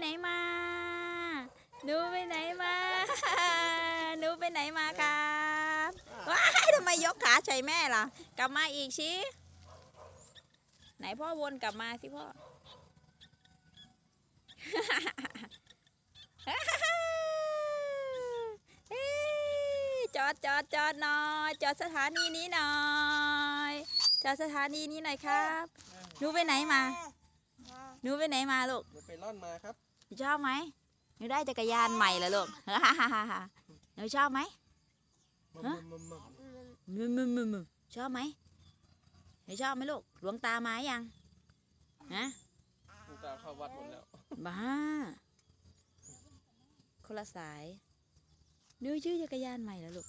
ไหนมา หนูไปไหนมา หนูไปไหนมาครับว้ายทำไมยกขาใส่แม่ล่ะ กลับมาอีกชิไหนพ่อวนกลับมาสิพ่อ จอดจอดจอดหน่อย จอดสถานีนี้หน่อย จอดสถานีนี้หน่อยครับ หนูไปไหนมา หนูไปไหนมาลูก หนูไปร่อนมาครับ หนูชอบไหมหนูได้จักรยานใหม่แล้วลูกหนูชอบไหมมัมฮะมัมมัมมึมมึมมึมมึมชอบไหมหนูชอบไหมลูกหลวงตามายังฮะหนูตาเข้าวัดหมดแล้วบ้าคนละสายหนูชื่อจักรยานใหม่แล้วลูก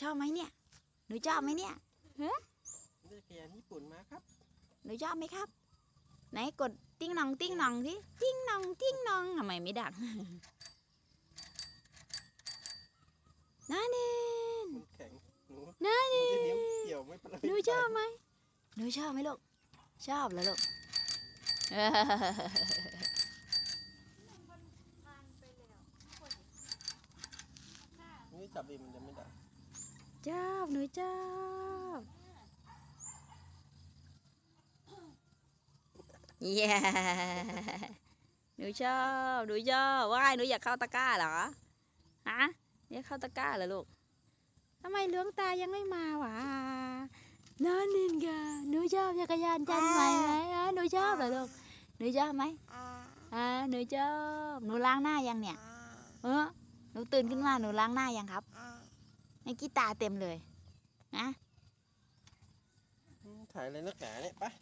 ชอบไหมเนี่ยหนูชอบไหมเนี่ยได้จักรยานญี่ปุ่นมาครับหนูชอบไหมครับ ไหนกดติ้งหนองติ้งหนองสิติ้งหนองติ้งหนองทำไมไม่ดังนั่นเองมันแข็งหนูนั่นหเอนูจะนิ้วงเกี่ยวไม่เป็นไรหนูชอบไหมหนูชอบไหมลูกชอบแล้วลูกหนูจับดีมันจะไม่ได้ชอบหนูชอบ เย้หนูชอบหนูชอบว่ายหนูอยากเข้าตะกร้าเหรอฮะอยากเข้าตะกร้าเหรอลูกทำไมหลวงตายังไม่มาวะนอนนินกาหนูชอบจักรยานจันใหม่ไหมอะหนูชอบเหรอลูกหนูชอบไหมอ่าหนูชอบหนูล้างหน้ายังเนี่ย เออหนูตื่นขึ้นมาหนูล้างหน้ายังครับในกีตาเต็มเลยนะถ่ายอะไรนักหนาเนี่ยไป